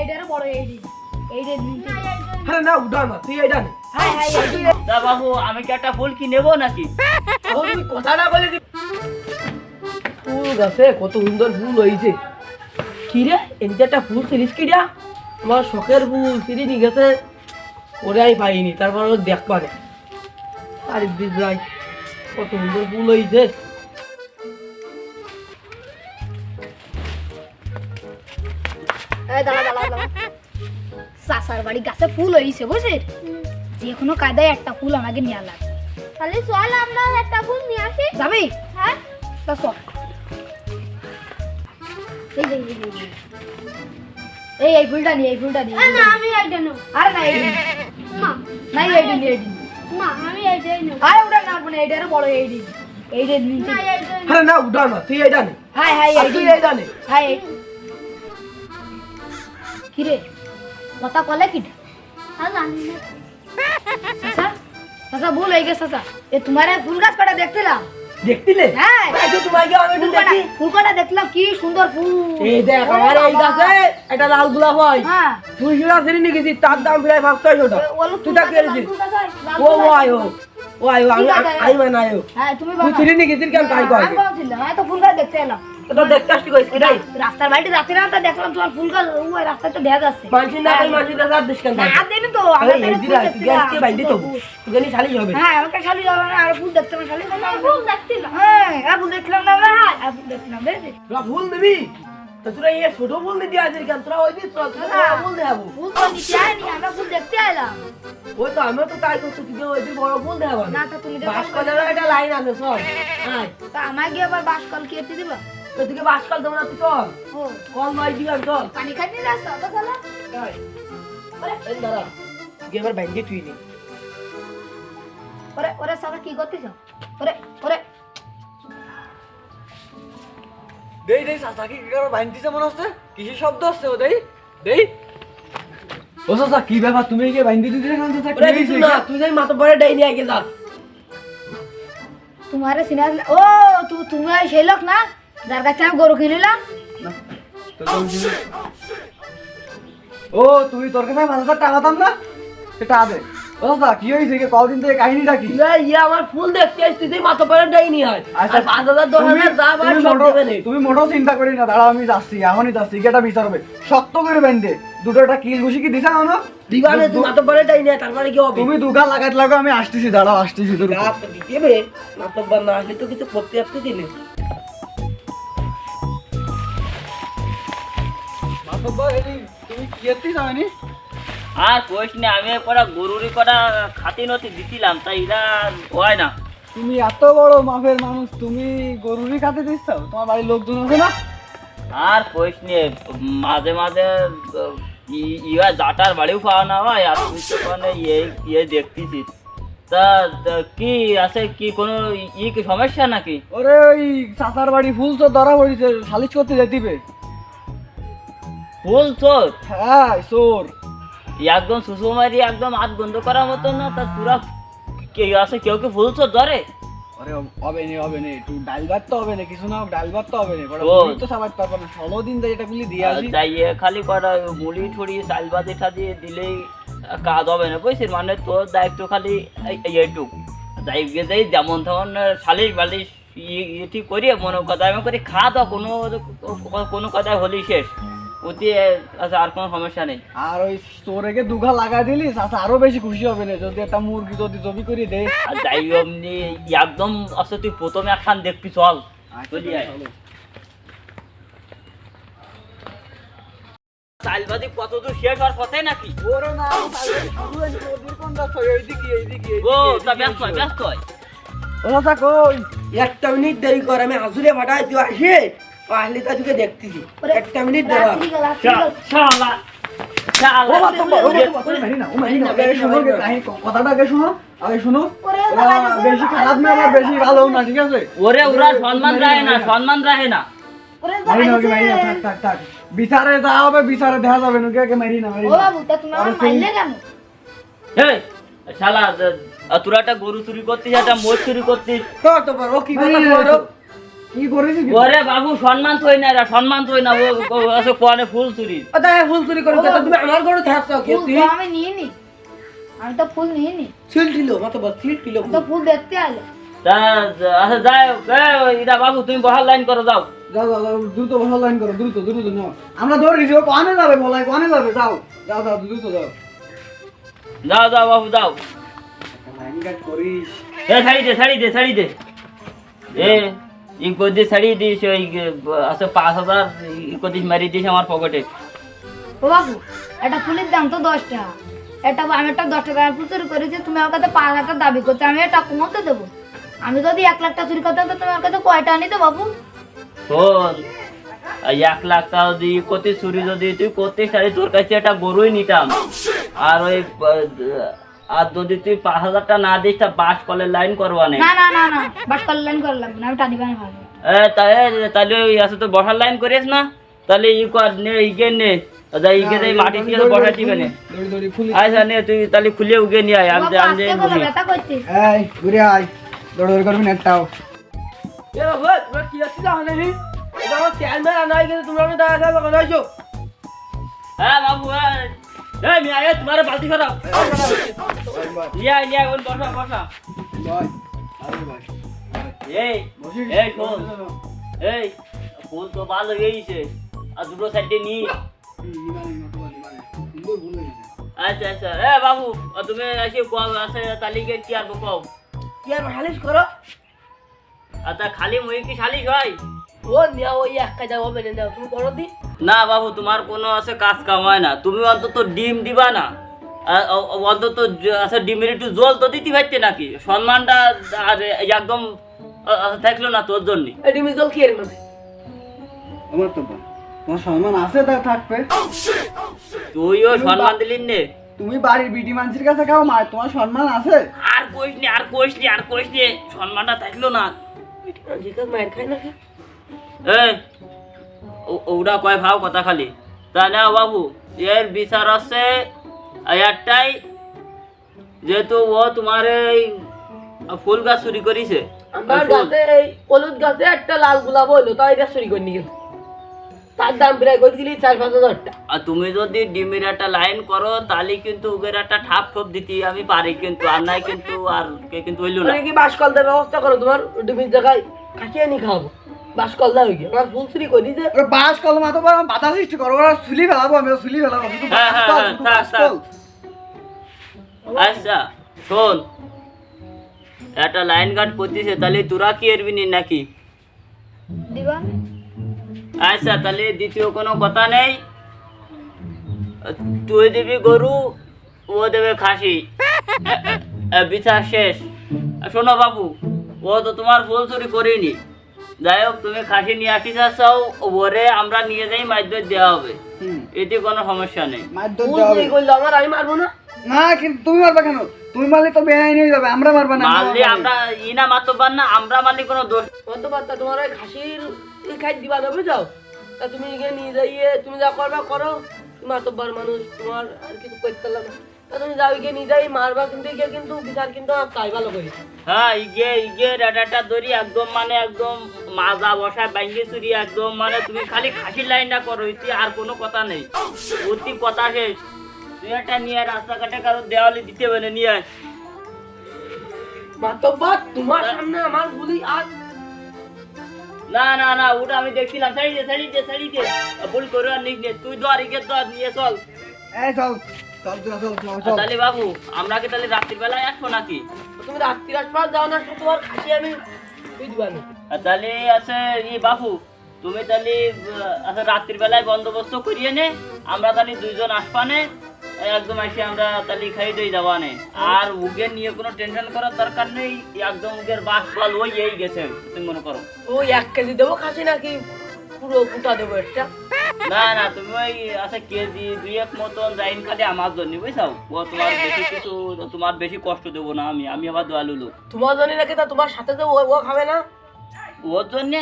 এইটারও বড় eighty. Eighty আরে না উঠা না তুই এটা নে। হাই হাই এইডি তা বাবু আমি কি একটা ফুল কি নেব নাকি? বলে ফুল গাছে কত সুন্দর ফুল হয়েছে। কি রে একটা ফুল সিরিজ কি রা? আমার শখের ফুল সিরিজ গেছে। ওরে আমি পাইনি তারপর ও দেখবা রে আরে কত সুন্দর ফুল হয়েছে। বাড়ি গাছে ফুল হয়েছে বুঝছিস যে কোনো কায়দায় একটা ফুল আমাকে নিয়ে লাগবে তাহলে চল আমরা একটা ফুল নিয়ে আসি। যাবি? হ্যাঁ। তা চল। এই এই এই এই এই ফুলটা নিয়ে এই ফুলটা নিয়ে না আমি এইটা নেব। আরে না নিয়ে আমি এইটাই নেব। আরে ওটা না মানে এইটারও বড় এইডি এইডি না এইটাই আরে না উঠা না তুই এটা নে। হাই হাই আর এইডি তুই এটা নে। হাই কিরে কথা কলে কি? চাচা চাচা ভুল হয়ে গেছে চাচা। এ তোমার ফুল গাছ কটা দেখছিলাম। দেখতিলে হ্যাঁ। তোমাকে আমি একটু দেখি। ফুল দেখলাম কি সুন্দর ফুল। এই দেখ আমার এই গাছে একটা লাল গোলাপ হয়। হ্যাঁ। তুই নিয়ে গেছিস তার দাম প্রায় পাঁচ টাকা তুই তা কেড়েছিস ফুল গাছ হয়, লাল ও ও আয়ো ও। আয়ো আমি ঠিক মানে আয়ো হ্যাঁ তুমি তুই ছিলি নি গেছিস কেন তাই কয়? আমি হ্যাঁ তো ফুল গাছ দেখতে এলাম। তো দেখতে আসছি কইস এটাই রাস্তার বাড়িতে যাচ্ছিলাম তো দেখলাম তোমার ফুল গাছ ওই রাস্তায় তো দেখা যাচ্ছে মানছি না কই মানছি না আর দেশ না, আর তো আমার এই তো দিরা ফুল তুই দেখতে আজকে বাইরে তো? ফুল। শালি হবে। হ্যাঁ আমাকে শালি যাবে না আর ফুল দেখতে হবে শালি না। ফুল দেখছিল হ্যাঁ আর ফুল দেখলাম না আমরা আর ফুল দেখলাম দেখেছিস তোরা ফুল দিবি? তো তোরা এই ছোট ফুল দিতে আসিস কেন? তোরা ওই দিস তোরা তোরা ফুল দেখাবো। ফুল তো আমরা ফুল দেখতে এলাম ওই তো আমিও তো তাই করছি ওই দিন বড় ফুল দেখাবো। না তো তুমি বাস কলের একটা লাইন আছে সব হ্যাঁ তা আমাকে আবার বাস কল কেটে দিবা? তো তুই বাস কল দেবো না তুই চল। কল নয় দিবি আমি চল। পানি খাইতে রাস্তা তো চলো ওরে এই দাঁড়া তুই এবার ব্যাংকে তুই নি। ওরে ওরে সারা কি করতেছ ওরে ওরে। দেই দেই কি কারও বাইন দিছে মনে হচ্ছে? কিসের শব্দ হচ্ছে ও দেই দেই। ও চাচা কি ব্যাপার? তুমি কি বাইন দিতে দিলে কেন ওরে? কিছু না তুই যাই মাথা পরে ডাই নিয়ে আগে যা। তোমারে সিনা ও তুমি ওই সেই লোক না? যার কাছে আমি গরু কিনিলাম। তো তুমি ও তুই তোর কাছে পাঁচ হাজার টাকা দাম না? সেটা আদে। ও চাচা কি হয়েছে? কি কদিন থেকে কাহিনীটা কি? ইয়ে আমার ফুল দেখতে আসছিস তুই মাথা পরে ডাই নিয়ে আচ্ছা, পাঁচ হাজার দশ হাজার যা পার সব দেবে তুমি মোটো চিন্তা করি না দাঁড়াও আমি যাচ্ছি এখনই যাচ্ছি কি বিচার হবে। শক্ত করে বেঁধে দুটো একটা কিল ঘুষি কি দিছা না দিবানে তুই মাথা পরে ডাই তারপরে কি হবে? তুমি লাগো আমি আসতেছি দাঁড়াও আসতেছি তোর রাত দিতে না আসলে তো কিছু করতে আসতে দিলে আর কইস না আমি পরে গরুরি কটা খাতি নতি দিছিলাম তাই এরা হয় না তুমি এত বড় মাফের মানুষ তুমি গরুরই খাতে দিচ্ছ তোমার বাড়ির লোকজন আছে না আর কইস নে মাঝে মাঝে ইয়া জাটার বাড়িও পাওয়া না হয় আর তুই মানে ইয়ে ইয়ে দেখতেছিস তা কি আছে কি কোনো ই কি সমস্যা নাকি ওরে ওই চাচার বাড়ি ফুল তো ধরা পড়েছে, সালিশ করতে যেতিবে। ফুল চোর হ্যাঁ চোর একদম সুষুমারি একদম হাত বন্ধ করার মতো না তা তোরা কে আছে কেউ কি ফুল চোর ধরে? আরে হবে নে হবে নে একটু ডাল ভাত তো হবে না কিছু না ডাল ভাত তো হবে না মুড়ি তো পারব না ষোলো দিন যাই এটা গুলি দিয়ে আসি। খালি কটা মুড়ি ঠুড়ি চাল বাদি ঠাদি দিলেই কাজ হবে না বুঝছিস? মানে তোর দায়িত্ব খালি এই- এইটুক। গিয়ে যাই যেমন তেমন সালিশ বালিশ ঠিক করি মনে কথা আমি করি খা দাও কোনো কোনো কথাই হলি শেষ। অতি আচ্ছা আর কোনো সমস্যা নেই। আর ওই চোরেকে দুঘা লাগাই দিলি চাচা আরও বেশি খুশি হবে না যদি একটা মুরগি যদি জবি করে দে। আর যাই অমনি একদম আসলে তুই প্রথমে একখান দেখবি চল। চলি আয়। চালবাদি কত দূর শেষ হওয়ার কথাই নাকি? ওরে না শুধু এই নদীর কোন রাস্তা এইদিকে এইদিকে ও তা ব্যস্ত হয় ব্যস্ত হয়। ও চাচা কই? একটা মিনিট দেরি কর আমি হাজুরে পাঠাই তুই আসে। তা তোকে দেখতেছি। একটা মিনিট দেওয়া। বিচারে যা হবে বিচারে দেখা যাবে শালা তোরা একটা গরু চুরি করতিস একটা মোষ চুরি করতিস। তো তো বড় ও কি ওরে বাবু সম্মান থই না এরা সম্মান থই না। ও আছে কোয়ানে ফুল চুরি। ও তাই ফুল চুরি করে তুমি আমার ঘরে থাকছো কে তুই আমি নিয়ে নি আমি তো ফুল নিয়ে নি ছিল বস ছিল তো ফুল। দেখতে আলো তা আচ্ছা যাই বাবু তুমি বহার লাইন করো যাও। যাও যাও যাও দ্রুত বসা লাইন করো দ্রুত দ্রুত নাও। আমরা ধরেছি ও কোয়ানে যাবে বলাই কোয়ানে যাবে? যাও যাও যাও দ্রুত যাও। যাও যাও বাবু যাও। লাইন কাট করিস। এ ছাড়ি দে ছাড়ি দে ছাড়ি দে। এ ই কদি ছাড়ি দিস ওই আছে পাঁচ হাজার ই কদি মারি দিস আমার পকেটে। ও বাবু একটা ফুলের দাম তো দশ টাকা। একটা আমি একটা দশ টাকা ফুল চুরি করেছি তুমি আমার কাছে পাঁচ হাজার দাবি করছ আমি এটা কমাতে দেবো। আমি যদি এক লাখ টাকা চুরি করতাম তো তুমি আমার কাছে কয়টা আনিতে বাবু? শোন এক লাখ টাকা যদি কতি চুরি যদি তুই করতে সারি তোর কাছে একটা গরুই নিতাম। আর ওই আর যদি তুই পাঁচ হাজার টাকা না দিস তা বাস কলের লাইন করবা না। না না না না বাস কল্যাণ করে লাগবে না আমি টানি পানি ভালো। এ তাহলে ওই আছে তো বসার লাইন করিস না? তাহলে ই কর নে ইগে নে। যাই ইগে যাই মাটি দিয়ে বসাই দিবে নে। আচ্ছা নে তুই তাহলে খুলে উগে নিয়ে আয় আমি আমি বলো বসি। এই ঘুরে আয়। দৌড় দৌড় করবি না এ বাবু কি হয়ে গেছে তোমরা হ্যাঁ বাবু হ্যাঁ। এই মিয়া এ তোমার বালতি বসা বসা বয় আরে ভাই এই এই শোন। এই ফুল তো ভালো হয়েছে আর দুটো সাইডে নি। আচ্ছা আচ্ছা। এ বাবু তুমি কল আছে তালিকে কি আর কও কি আর হালিশ করো? আচ্ছা খালি মুই কি হয়? ও ওই হবে না তুমি করো দি। না বাবু তোমার কোনো আছে কাজ কাম হয় না। তুমি অন্তত ডিম দিবা না। অন্তত আছে ডিমের একটু জল তো দিতে পারতে নাকি? সম্মানটা আর একদম থাকল না তোর জন্য। এই জল খেয়ে মানে আমার তো তোমার সম্মান আছে তা থাকবে। তুইও সম্মান দিলি নে। তুমি বাড়ির বিটি মানুষের কাছে খাও মা তোমার সম্মান আছে। আর কইস নি আর কইস নি আর কইস নি সম্মানটা থাকল না। মায়ের খাই নাকি? এই ও- ওটা কয় ভাও কথা খালি? তা না বাবু এর বিচার আছে একটাই যেহেতু ও তোমার এই ফুল গাছ চুরি করিছে। আমার। গাছে এই হলুদ গাছে একটা লাল গোলাপ হইল তাই এটা চুরি করে নিয়ে তার দাম প্রায় করে দিলি চার পাঁচ হাজার আর তুমি যদি ডিমের একটা লাইন করো তাহলে কিন্তু ওদের একটা ঠাপ ঠোপ দিতে আমি পারি কিন্তু আর নাই কিন্তু আর কে কিন্তু হইল না। কি বাসকল দেওয়ার ব্যবস্থা করো তোমার ডিমির জায়গায় কাটিয়ে নি খাওয়াবো? হয়ে আমার ফুল চুরি করে ওরা বাস কলম এত বড় বাধা সৃষ্টি করো ওরা চুলি ফেলাবো আমি চুলি ফেলাবো শুধু হ্যাঁ, বাস হ্যাঁ, কল, হ্যাঁ, শুধু বাস কল। আচ্ছা শোন। একটা লাইন গার্ড করতেছে তাহলে তোরা কি এরবি নি নাকি? দিবা? আচ্ছা তাহলে দ্বিতীয় কোনো কথা নেই। তুই দিবি গরু ও দেবে খাসি। বিচার শেষ। শোনো বাবু ও তো তোমার ভুল চুরি করিনি। যাই হোক তুমি খাসি নিয়ে আসিস চাও ওরে আমরা নিয়ে যাই মাইদ্য দেওয়া হবে। এতে কোনো সমস্যা নেই। মারধর দেওয়া হবে। আমার আমি মারবো না? না কিন্তু তুমি মারবা কেন? তুমি মারলে তো বেআইনি হয়ে যাবে আমরা মারবা না মারলে আমরা ইনা মাতবার না আমরা মারলে কোনো দোষ বার্তা তোমার ওই খাসির খাই দিবা না বুঝাও? তা তুমি এখানে নিয়ে যাইয়ে তুমি যা করবা করো। তুমি মাতব্বার মানুষ তোমার আর কিছু করতে তা তুমি যাও গিয়ে নিয়ে যাই মারবা কিন্তু গিয়ে কিন্তু বিচার কিন্তু আমার তাই হ্যাঁ ইগে ইগে রেডাটা ধরি একদম মানে একদম মাজা বসা ব্যাঙ্গে চুরি একদম মানে তুমি খালি খাসির লাইনটা করো ইতি আর কোনো কথা নেই। অতি কথা শেষ। তুই একটা নিয়ে রাস্তাঘাটে কারও দেওয়ালে দিতে হবে নিয়ে আয়। তোমার সামনে আমার গুলি আর না না না ওটা আমি দেখছিলাম ছাড়ি দে ছাড়ি দে ছাড়ি দে। ভুল করে আর নিস নে। তুই ধর ইগে ধর নিয়ে চল। এই চল। চল চল চল চল চল। তাহলে বাবু আমরা কি তাহলে রাত্রির বেলায় আসব নাকি? তুমি রাত্রি আসবার যাও না তোমার খাসি আমি তুই দিবা না। আর তাহলে আছে ই বাবু তুমি তাহলে আচ্ছা রাত্রির বেলায় বন্দোবস্ত করিয়ে নে আমরা তাহলে দুইজন আসবানে একদম এসে আমরা তাহলে খাই দিয়ে যাবানে আর উগের নিয়ে কোনো টেনশন করার দরকার নেই একদম উগের বাস ফল ওই এই গেছে তুমি মনে করো। ওই এক কেজি দেবো খাসি নাকি পুরো কুটা দেবো একটা। না না তুমি ওই আচ্ছা কেজি দুই এক মতন যাইন খালি আমার জন্য বুঝছাও ও তোমার বেশি কিছু তোমার বেশি কষ্ট দেবো না আমি আমি আবার দয়ালু লোক। তোমার জন্য নাকি তা তোমার সাথে যে ও খাবে না? ওর জন্যে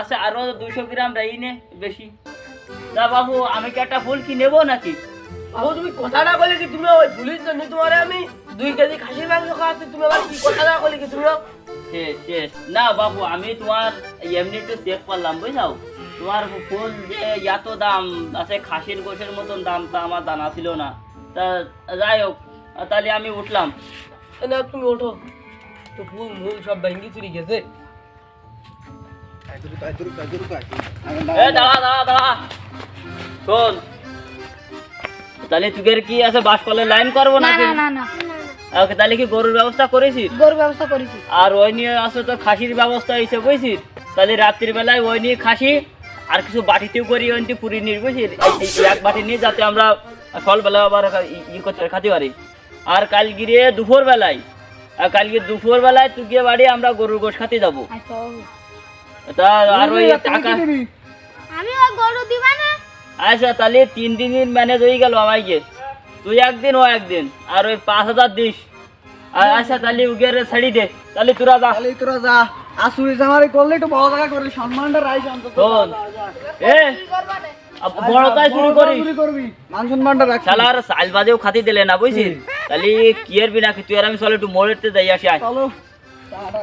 আছে আরও দুইশো গ্রাম রাই নে বেশি। তা বাবু আমি কি একটা ফুল কি নেব নাকি? বাবু তুমি কথাটা বলে কি তুমি ওই পুলিশ জন্য তোমার আমি দুই কেজি খাসি মাংস খাওয়াতে তুমি আবার কি কথা না বলে কি তুমি? না বাবু আমি তোমার এমনি একটু চেক করলাম বুঝলাও তোমার ফুল যে এত দাম? আছে খাসির গোশের মতন দাম তা আমার জানা ছিল না। তা যাই হোক তাহলে আমি উঠলাম। না তুমি ওঠো। তো ফুল মুল সব ভেঙ্গি চুরি গেছে। শোন। তাহলে তুগের কি আছে বাসকলের লাইন করব না না না ওকে তাহলে কি গরুর ব্যবস্থা করেছিস? গরুর ব্যবস্থা করেছি। আর ওই নিয়ে আসো তো খাসির ব্যবস্থা হয়েছে বুঝছিস? তাহলে রাত্রির বেলায় ওই নিয়ে খাসি আর কিছু বাটিতেও করি ওই পুরি নিয়ে এই এক বাটি নিয়ে যাতে আমরা সকালবেলা আবার ই- করতে খাতে পারি। আর কাল গিয়ে দুপুর বেলায় আর কালকে দুপুর বেলায় তুই গিয়ে বাড়ি আমরা গরুর গোশ খাতে যাব। আচ্ছা তা আর ওই টাকা আমি ওই গরু দিবা না। আচ্ছা তাহলে তিন দিন ম্যানেজ হয়ে গেল আমাকে তুই একদিন ও একদিন আর ওই পাঁচ হাজার দিস। আর আচ্ছা তাহলে উগের ছাড়ি দে। তাহলে তোরা যা। তাহলে তোরা যা। আসুরিস আমারে করলে একটু বড় জায়গা করবি সম্মানটা রাইস অন্তত। এ চুরি করবি। মান সম্মানটা রাখ বাজেও খাতি দিলে না বুঝছিস? তাহলে কি এর বিনা কি তুই আর আমি চলে একটু মোড়েতে যাই আসি চলো। টাটা।